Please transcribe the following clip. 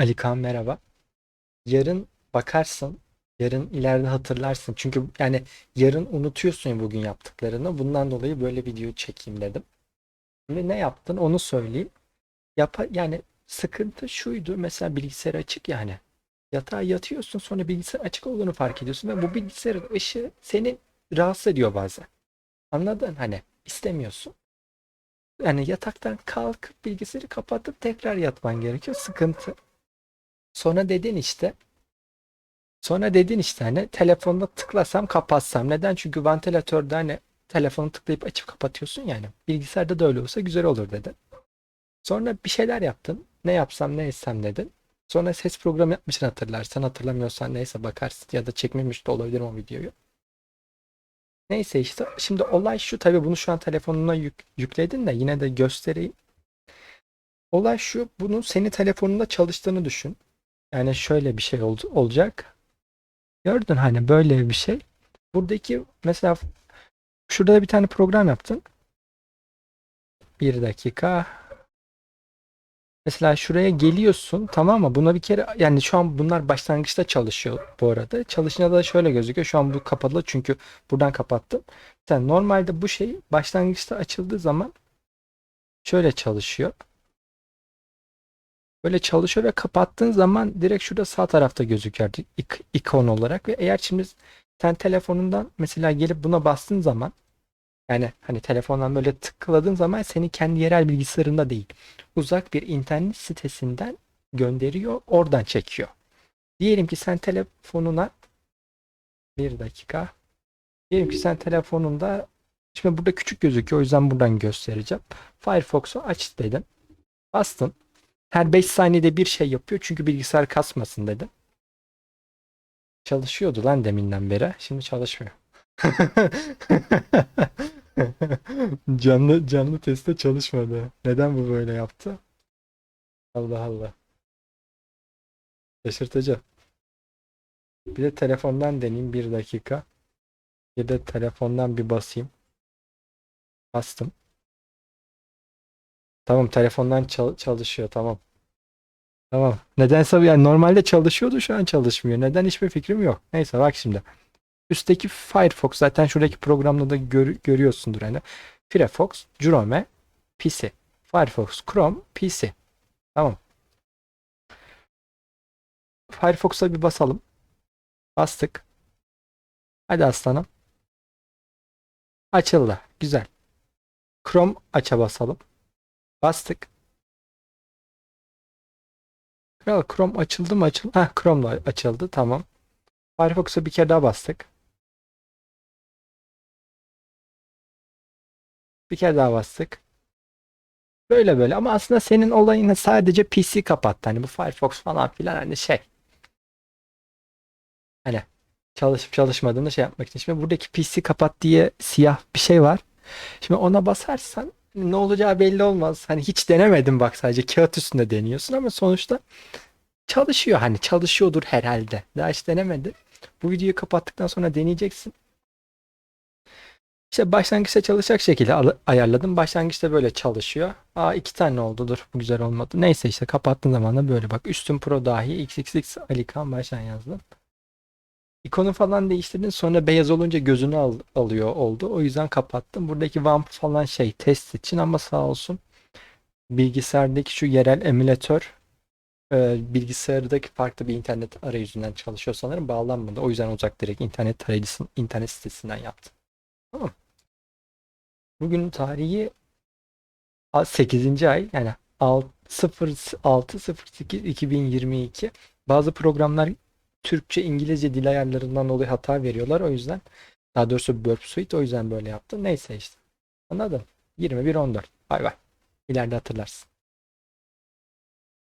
Ali Kaan merhaba. Yarın bakarsın, yarın ileride hatırlarsın. Çünkü yani yarın unutuyorsun bugün yaptıklarını. Bundan dolayı böyle video çekeyim dedim. Şimdi ne yaptın onu söyleyeyim. Yapa, yani sıkıntı şuydu. Mesela bilgisayar açık yani. Yatağa yatıyorsun sonra bilgisayar açık olduğunu fark ediyorsun ve bu bilgisayarın ışığı seni rahatsız ediyor bazen. Anladın? Hani istemiyorsun. Yani yataktan kalkıp bilgisayarı kapatıp tekrar yatman gerekiyor. Sıkıntı. Sonra dedin işte. Sonra dedin işte hani telefonda tıklasam kapatsam. Neden? Çünkü vantilatörde hani telefonu tıklayıp açıp kapatıyorsun yani. Bilgisayarda da öyle olsa güzel olur dedin. Sonra bir şeyler yaptın. Ne yapsam ne etsem dedin. Sonra ses programı yapmışsın hatırlarsan. Hatırlamıyorsan neyse bakarsın ya da çekmemiş de olabilirim o videoyu. Neyse işte şimdi olay şu tabii bunu şu an telefonuna yük- yükledin de yine de göstereyim. Olay şu bunun senin telefonunda çalıştığını düşün. Yani şöyle bir şey oldu, olacak. Gördün hani böyle bir şey. Buradaki mesela şurada da bir tane program yaptın. Bir dakika. Mesela şuraya geliyorsun tamam mı? Buna bir kere yani şu an bunlar başlangıçta çalışıyor bu arada. Çalışınca da şöyle gözüküyor. Şu an bu kapalı çünkü buradan kapattım. Yani normalde bu şey başlangıçta açıldığı zaman şöyle çalışıyor. Böyle çalışıyor ve kapattığın zaman direkt şurada sağ tarafta gözüküyor ik- ikon olarak ve eğer şimdi sen telefonundan mesela gelip buna bastığın zaman yani hani telefondan böyle tıkladığın zaman seni kendi yerel bilgisayarında değil uzak bir internet sitesinden gönderiyor oradan çekiyor. Diyelim ki sen telefonuna bir dakika diyelim ki sen telefonunda şimdi burada küçük gözüküyor o yüzden buradan göstereceğim. Firefox'u aç dedin. Bastın. Her 5 saniyede bir şey yapıyor çünkü bilgisayar kasmasın dedim. Çalışıyordu lan deminden beri. Şimdi çalışmıyor. canlı canlı testte çalışmadı. Neden bu böyle yaptı? Allah Allah. Şaşırtıcı. Bir de telefondan deneyeyim bir dakika. Bir de telefondan bir basayım. Bastım. Tamam telefondan çal- çalışıyor tamam. Tamam. Nedense yani normalde çalışıyordu şu an çalışmıyor. Neden hiçbir fikrim yok. Neyse bak şimdi. Üstteki Firefox zaten şuradaki programda da gör- görüyorsundur hani. Firefox, Chrome, PC. Firefox, Chrome, PC. Tamam. Firefox'a bir basalım. Bastık. Hadi aslanım. Açıldı. Güzel. Chrome aça basalım. Bastık. Kral Chrome açıldı mı açıldı? Heh Chrome da açıldı. Tamam. Firefox'a bir kere daha bastık. Bir kere daha bastık. Böyle böyle ama aslında senin olayını sadece PC kapattı. Hani bu Firefox falan filan hani şey. Hani çalışıp çalışmadığını şey yapmak için. Şimdi buradaki PC kapat diye siyah bir şey var. Şimdi ona basarsan ne olacağı belli olmaz. Hani hiç denemedim bak sadece kağıt üstünde deniyorsun ama sonuçta çalışıyor. Hani çalışıyordur herhalde. Daha hiç denemedim. Bu videoyu kapattıktan sonra deneyeceksin. İşte başlangıçta çalışacak şekilde ayarladım. Başlangıçta böyle çalışıyor. Aa iki tane oldu. Dur bu güzel olmadı. Neyse işte kapattığın zaman da böyle bak. Üstün Pro dahi XXX Alikan baştan yazdım. İkonu falan değiştirdin. Sonra beyaz olunca gözünü al- alıyor oldu. O yüzden kapattım. Buradaki WAMP falan şey test için ama sağ olsun bilgisayardaki şu yerel emülatör e, bilgisayardaki farklı bir internet arayüzünden çalışıyor sanırım. Bağlanmadı. O yüzden uzak direkt internet tarayıcısının internet sitesinden yaptım. Tamam. Bugün tarihi 8. ay yani 06.08.2022. Bazı programlar Türkçe, İngilizce dil ayarlarından dolayı hata veriyorlar. O yüzden daha doğrusu Burp Suite o yüzden böyle yaptı. Neyse işte. Anladın? 21.14. Bay bay. İleride hatırlarsın.